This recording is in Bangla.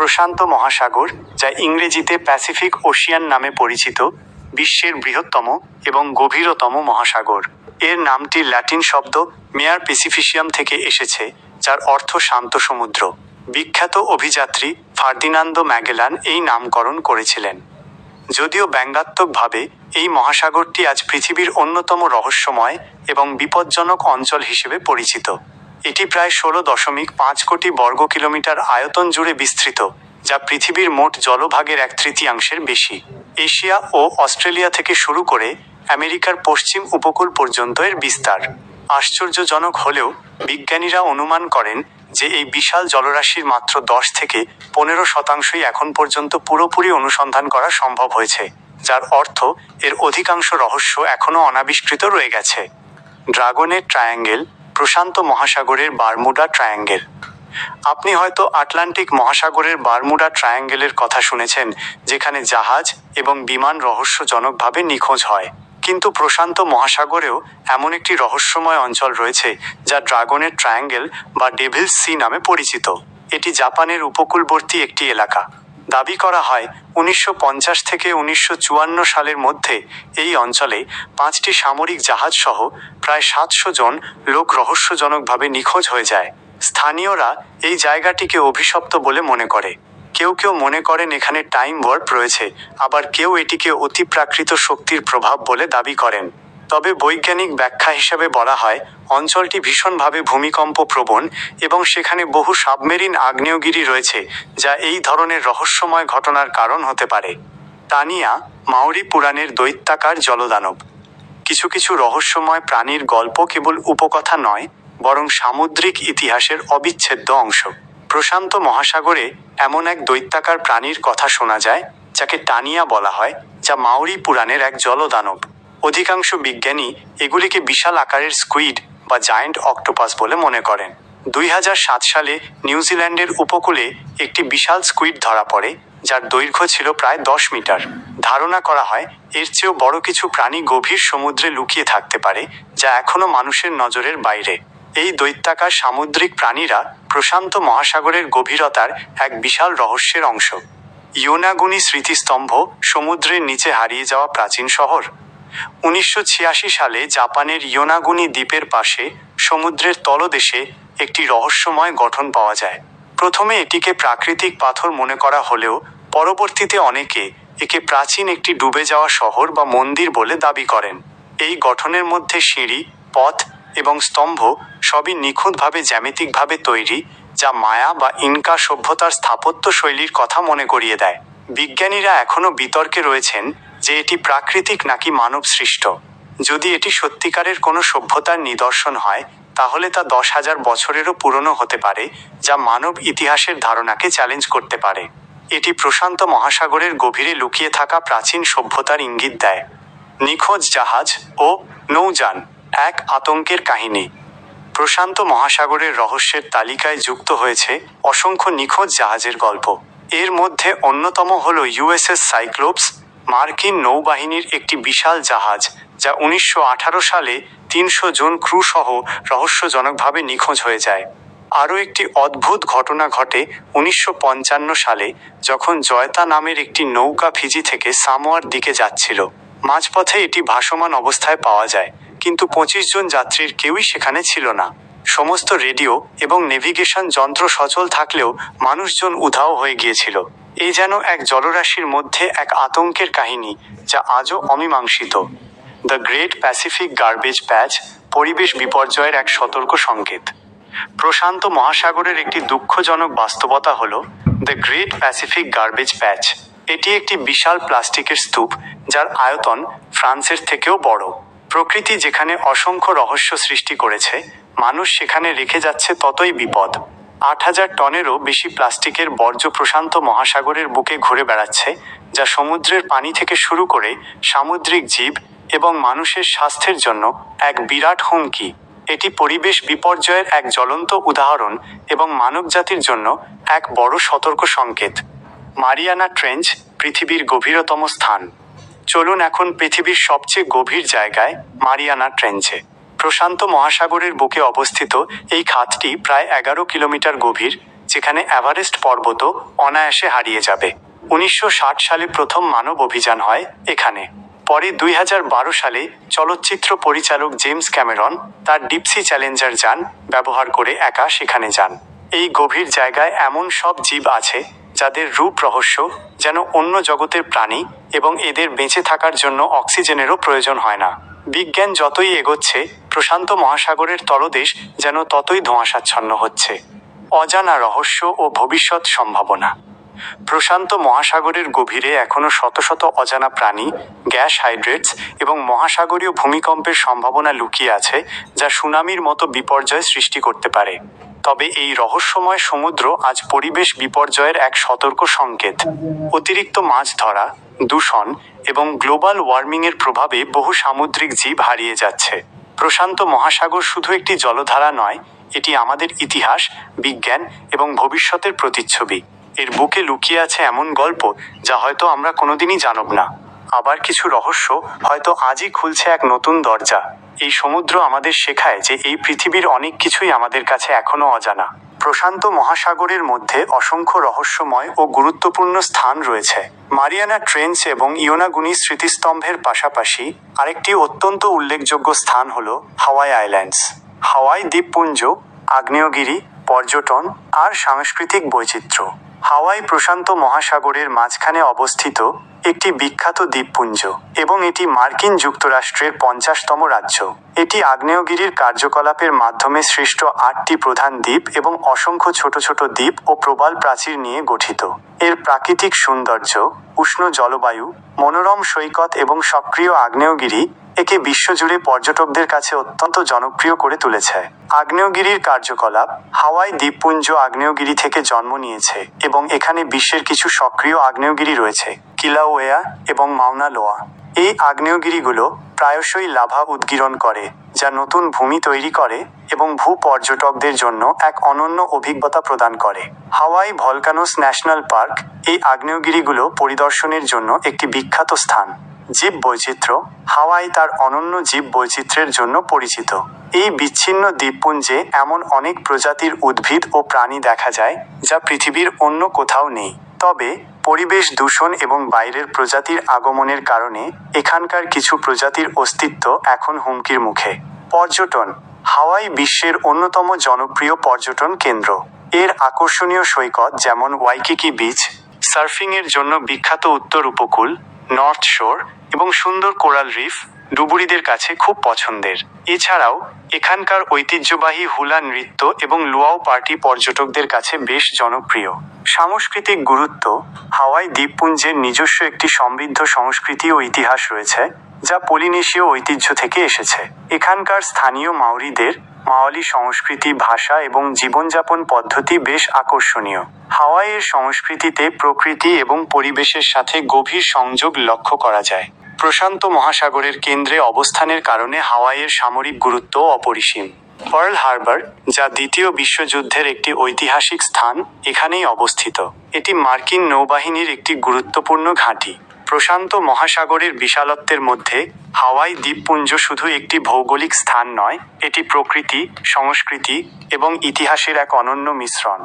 প্রশান্ত মহাসাগর, যা ইংরেজিতে প্যাসিফিক ওশিয়ান নামে পরিচিত, বিশ্বের বৃহত্তম এবং গভীরতম মহাসাগর। এর নামটি ল্যাটিন শব্দ মেয়ার পেসিফিশিয়াম থেকে এসেছে, যার অর্থ শান্ত সমুদ্র। বিখ্যাত অভিযাত্রী ফার্দিনান্দো ম্যাগেলান এই নামকরণ করেছিলেন। যদিও ব্যঙ্গাত্মকভাবে, এই মহাসাগরটি আজ পৃথিবীর অন্যতম রহস্যময় এবং বিপজ্জনক অঞ্চল হিসেবে পরিচিত। এটি প্রায় ষোলো দশমিক পাঁচ কোটি বর্গ কিলোমিটার আয়তন জুড়ে বিস্তৃত, যা পৃথিবীর মোট জলভাগের এক তৃতীয়াংশের বেশি। এশিয়া ও অস্ট্রেলিয়া থেকে শুরু করে আমেরিকার পশ্চিম উপকূল পর্যন্ত এর বিস্তার। আশ্চর্যজনক হলেও, বিজ্ঞানীরা অনুমান করেন যে এই বিশাল জলরাশির মাত্র দশ থেকে পনেরো শতাংশই এখন পর্যন্ত পুরোপুরি অনুসন্ধান করা সম্ভব হয়েছে, যার অর্থ এর অধিকাংশ রহস্য এখনও অনাবিষ্কৃত রয়ে গেছে। ড্রাগনের ট্রায়াঙ্গেল প্রশান্ত মহাসাগরের বারমুডা ট্রায়াঙ্গেল। আপনি হয়তো আটলান্টিক মহাসাগরের বারমুডা ট্রায়াঙ্গেলের কথা শুনেছেন, যেখানে জাহাজ এবং বিমান রহস্যজনকভাবে নিখোঁজ হয়। কিন্তু প্রশান্ত মহাসাগরেও এমন একটি রহস্যময় অঞ্চল রয়েছে, যা ড্রাগনের ট্রায়াঙ্গেল বা ডেভিলস সি নামে পরিচিত। এটি জাপানের উপকূলবর্তী একটি এলাকা। দাবি করা হয় উনিশশো পঞ্চাশ থেকে উনিশশো চুয়ান্ন সালের মধ্যে এই অঞ্চলে পাঁচটি সামরিক জাহাজ সহ প্রায় সাতশো জন লোক রহস্যজনকভাবে নিখোঁজ হয়ে যায়। স্থানীয়রা এই জায়গাটিকে অভিশপ্ত বলে মনে করে। কেউ কেউ মনে করেন এখানে টাইম ওয়ার্প রয়েছে, আবার কেউ এটিকে অতিপ্রাকৃত শক্তির প্রভাব বলে দাবি করেন। তবে বৈজ্ঞানিক ব্যাখ্যা হিসেবে বলা হয়, অঞ্চলটি ভীষণভাবে ভূমিকম্প প্রবণ এবং সেখানে বহু সাবমেরিন আগ্নেয়গিরি রয়েছে, যা এই ধরনের রহস্যময় ঘটনার কারণ হতে পারে। তানিয়া, মাওরি পুরাণের দৈত্যাকার জলদানব। কিছু কিছু রহস্যময় প্রাণীর গল্প কেবল উপকথা নয়, বরং সামুদ্রিক ইতিহাসের অবিচ্ছেদ্য অংশ। প্রশান্ত মহাসাগরে এমন এক দৈত্যাকার প্রাণীর কথা শোনা যায়, যাকে টানিয়া বলা হয়, যা মাওরি পুরাণের এক জলদানব। অধিকাংশ বিজ্ঞানী এগুলিকে বিশাল আকারের স্কুইড বা জায়ান্ট অক্টোপাস বলে মনে করেন। দুই সালে নিউজিল্যান্ডের উপকূলে একটি বিশাল স্কুইড ধরা পড়ে, যার দৈর্ঘ্য ছিল প্রায় দশ মিটার। ধারণা করা হয়, এর চেয়েও বড় কিছু প্রাণী গভীর সমুদ্রে লুকিয়ে থাকতে পারে, যা এখনও মানুষের নজরের বাইরে। এই দৈত্যাকার সামুদ্রিক প্রাণীরা প্রশান্ত মহাসাগরের গভীরতার এক বিশাল রহস্যের অংশ। ইয়োনাগুনি স্মৃতিস্তম্ভ সমুদ্রের নিচে হারিয়ে যাওয়া প্রাচীন শহর। উনিশশো ছিয়াশি সালে জাপানের ইয়োনাগুনি দ্বীপের পাশে সমুদ্রের তলদেশে একটি রহস্যময় গঠন পাওয়া যায়। প্রথমে এটিকে প্রাকৃতিক পাথর মনে করা হলেও পরবর্তীতে অনেকে একে প্রাচীন একটি ডুবে যাওয়া শহর বা মন্দির বলে দাবি করেন। এই গঠনের মধ্যে সিঁড়ি, পথ এবং স্তম্ভ সবই নিখুঁতভাবে জ্যামিতিকভাবে তৈরি, যা মায়া বা ইনকা সভ্যতার স্থাপত্য শৈলীর কথা মনে করিয়ে দেয়। বিজ্ঞানীরা এখনও বিতর্কে রয়েছেন যে এটি প্রাকৃতিক নাকি মানব সৃষ্ট যদি এটি সত্যিকারের কোনো সভ্যতার নিদর্শন হয়, তাহলে তা দশ হাজার বছরেরও পুরনো হতে পারে, যা মানব ইতিহাসের ধারণাকে চ্যালেঞ্জ করতে পারে। এটি প্রশান্ত মহাসাগরের গভীরে লুকিয়ে থাকা প্রাচীন সভ্যতার ইঙ্গিত দেয়। নিখোঁজ জাহাজ ও নৌযান, এক আতঙ্কের কাহিনী। প্রশান্ত মহাসাগরের রহস্যের তালিকায় যুক্ত হয়েছে অসংখ্য নিখোঁজ জাহাজের গল্প। এর মধ্যে অন্যতম হল ইউএসএস সাইক্লোপস মার্কিন নৌবাহিনীর একটি বিশাল জাহাজ, যা উনিশশো আঠারো সালে তিনশো জন ক্রু সহ রহস্যজনকভাবে নিখোঁজ হয়ে যায়। আরও একটি অদ্ভুত ঘটনা ঘটে উনিশশো পঞ্চান্ন সালে, যখন জয়তা নামের একটি নৌকা ফিজি থেকে সামোয়ার দিকে যাচ্ছিল। মাঝপথে এটি ভাসমান অবস্থায় পাওয়া যায়, কিন্তু পঁচিশ জন যাত্রীর কেউই সেখানে ছিল না। সমস্ত রেডিও এবং নেভিগেশন যন্ত্র সচল থাকলেও মানুষজন উধাও হয়ে গিয়েছিল। এই যেন এক জলরাশির মধ্যে এক আতঙ্কের কাহিনী, যা আজও অমীমাংসিত। The great Pacific garbage patch পরিবেশ বিপর্যয়ের এক সতর্ক সংকেত। প্রশান্ত মহাসাগরের একটি দুঃখজনক বাস্তবতা হল the great Pacific garbage patch এটি একটি বিশাল প্লাস্টিকের স্তূপ, যার আয়তন ফ্রান্সের থেকেও বড়। প্রকৃতি যেখানে অসংখ্য রহস্য সৃষ্টি করেছে, মানুষ সেখানে রেখে যাচ্ছে ততই বিপদ। আট হাজার টনেরও বেশি প্লাস্টিকের বর্জ্য প্রশান্ত মহাসাগরের বুকে ঘুরে বেড়াচ্ছে, যা সমুদ্রের পানি থেকে শুরু করে সামুদ্রিক জীব এবং মানুষের স্বাস্থ্যের জন্য এক বিরাট হুমকি। এটি পরিবেশ বিপর্যয়ের এক জ্বলন্ত উদাহরণ এবং মানবজাতির জন্য এক বড় সতর্ক সংকেত। মারিয়ানা ট্রেঞ্চ পৃথিবীর গভীরতম স্থান। চলুন এখন পৃথিবীর সবচেয়ে গভীর জায়গায় মারিয়ানা ট্রেঞ্চে। প্রশান্ত মহাসাগরের বুকে অবস্থিত এই খাতটি প্রায় এগারো কিলোমিটার গভীর, যেখানে এভারেস্ট পর্বত অনায়াসে হারিয়ে যাবে। উনিশশো ষাট সালে প্রথম মানব অভিযান হয় এখানে। পরে দুই হাজার বারো সালে চলচ্চিত্র পরিচালক জেমস ক্যামেরন তার ডিপসি চ্যালেঞ্জার যান ব্যবহার করে একা সেখানে যান। এই গভীর জায়গায় এমন সব জীব আছে যাদের রূপ রহস্য যেন অন্য জগতের প্রাণী এবং এদের বেঁচে থাকার জন্য অক্সিজেনেরও প্রয়োজন হয় না। বিজ্ঞান যতই এগোচ্ছে প্রশান্ত মহাসাগরের তলদেশ যেন ততই ধোঁয়াশাচ্ছন্ন হচ্ছে। অজানা রহস্য ও ভবিষ্যৎ সম্ভাবনা। প্রশান্ত মহাসাগরের গভীরে এখনও শত শত অজানা প্রাণী, গ্যাস হাইড্রেটস এবং মহাসাগরীয় ভূমিকম্পের সম্ভাবনা লুকিয়ে আছে যা সুনামির মতো বিপর্যয় সৃষ্টি করতে পারে। তবে এই রহস্যময় সমুদ্র আজ পরিবেশ বিপর্যয়ের এক সতর্ক সংকেত। অতিরিক্ত মাছ ধরা, দূষণ এবং গ্লোবাল ওয়ার্মিংয়ের প্রভাবে বহু সামুদ্রিক জীব হারিয়ে যাচ্ছে। প্রশান্ত মহাসাগর শুধু একটি জলধারা নয়, এটি আমাদের ইতিহাস, বিজ্ঞান এবং ভবিষ্যতের প্রতিচ্ছবি। এর বুকে লুকিয়ে আছে এমন গল্প যা হয়তো আমরা কোনোদিনই জানব না। আবার কিছু রহস্য হয়তো আজই খুলছে এক নতুন দরজা। এই সমুদ্র আমাদের শেখায় যে এই পৃথিবীর অনেক কিছুই আমাদের কাছে এখনও অজানা। প্রশান্ত মহাসাগরের মধ্যে অসংখ্য রহস্যময় ও গুরুত্বপূর্ণ স্থান রয়েছে। মারিয়ানা ট্রেঞ্চ এবং ইয়োনাগুনি স্মৃতিস্তম্ভের পাশাপাশি আরেকটি অত্যন্ত উল্লেখযোগ্য স্থান হল হাওয়াই আইল্যান্ডস। হাওয়াই দ্বীপপুঞ্জ, আগ্নেয়গিরি, পর্যটন আর সাংস্কৃতিক বৈচিত্র্য। হাওয়াই প্রশান্ত মহাসাগরের মাঝখানে অবস্থিত একটি বিখ্যাত দ্বীপপুঞ্জ এবং এটি মার্কিন যুক্তরাষ্ট্রের পঞ্চাশতম রাজ্য। এটি আগ্নেয়গিরির কার্যকলাপের মাধ্যমে সৃষ্ট আটটি প্রধান দ্বীপ এবং অসংখ্য ছোট ছোট দ্বীপ ও প্রবাল প্রাচীর নিয়ে গঠিত। এর প্রাকৃতিক সৌন্দর্য, উষ্ণ জলবায়ু, মনোরম সৈকত এবং সক্রিয় আগ্নেয়গিরি একে বিশ্বজুড়ে পর্যটকদের কাছে অত্যন্ত জনপ্রিয় করে তুলেছে। আগ্নেয়গিরির কার্যকলাপ হাওয়াই দ্বীপপুঞ্জ আগ্নেয়গিরি থেকে জন্ম নিয়েছে এবং এখানে বিশ্বের কিছু সক্রিয় আগ্নেয়গিরি রয়েছে। কিলাওয়েয়া এবং মাউনা লোয়া। এই আগ্নেয়গিরিগুলো প্রায়শই লাভা উদ্গীরণ করে, যা নতুন ভূমি তৈরি করে এবং ভূ পর্যটকদের জন্য এক অনন্য অভিজ্ঞতা প্রদান করে। হাওয়াই ভলকানোস ন্যাশনাল পার্ক এই আগ্নেয়গিরিগুলো পরিদর্শনের জন্য একটি বিখ্যাত স্থান। জীব বৈচিত্র্য হাওয়াই তার অনন্য জীব বৈচিত্র্যের জন্য পরিচিত। এই বিচ্ছিন্ন দ্বীপপুঞ্জে এমন অনেক প্রজাতির উদ্ভিদ ও প্রাণী দেখা যায়, যা পৃথিবীর অন্য কোথাও নেই। তবে পরিবেশ দূষণ এবং বাইরের প্রজাতির আগমনের কারণে এখানকার কিছু প্রজাতির অস্তিত্ব এখন হুমকির মুখে। পর্যটন, হাওয়াই বিশ্বের অন্যতম জনপ্রিয় পর্যটন কেন্দ্র। এর আকর্ষণীয় সৈকত যেমন ওয়াইকিকি বিচ, সার্ফিংয়ের জন্য বিখ্যাত উত্তর উপকূল, নর্থ শোর এবং সুন্দর কোরাল রিফ ডুবুরিদের কাছে খুব পছন্দের। এছাড়াও, এখানকার ঐতিহ্যবাহী হুলা নৃত্য এবং লুয়াও পার্টি পর্যটকদের কাছে বেশ জনপ্রিয়। সাংস্কৃতিক গুরুত্ব, হাওয়াই দ্বীপপুঞ্জের নিজস্ব একটি সমৃদ্ধ সংস্কৃতি ও ইতিহাস রয়েছে, যা পলিনেশীয় ঐতিহ্য থেকে এসেছে। এখানকার স্থানীয় মাওরিদের মাওয়ালি সংস্কৃতি, ভাষা এবং জীবনযাপন পদ্ধতি বেশ আকর্ষণীয়। হাওয়াইয়ের সংস্কৃতিতে প্রকৃতি এবং পরিবেশের সাথে গভীর সংযোগ লক্ষ্য করা যায়। প্রশান্ত মহাসাগরের কেন্দ্রে অবস্থানের কারণে হাওয়াইয়ের সামরিক গুরুত্ব অপরিসীম। পার্ল হারবার, যা দ্বিতীয় বিশ্বযুদ্ধের একটি ঐতিহাসিক স্থান, এখানেই অবস্থিত। এটি মার্কিন নৌবাহিনীর একটি গুরুত্বপূর্ণ ঘাঁটি। প্রশান্ত মহাসাগরের বিশালত্বের মধ্যে, হাওয়াই দ্বীপপুঞ্জ শুধু একটি ভৌগোলিক স্থান নয়, এটি প্রকৃতি, সংস্কৃতি এবং ইতিহাসের এক অনন্য মিশ্রণ।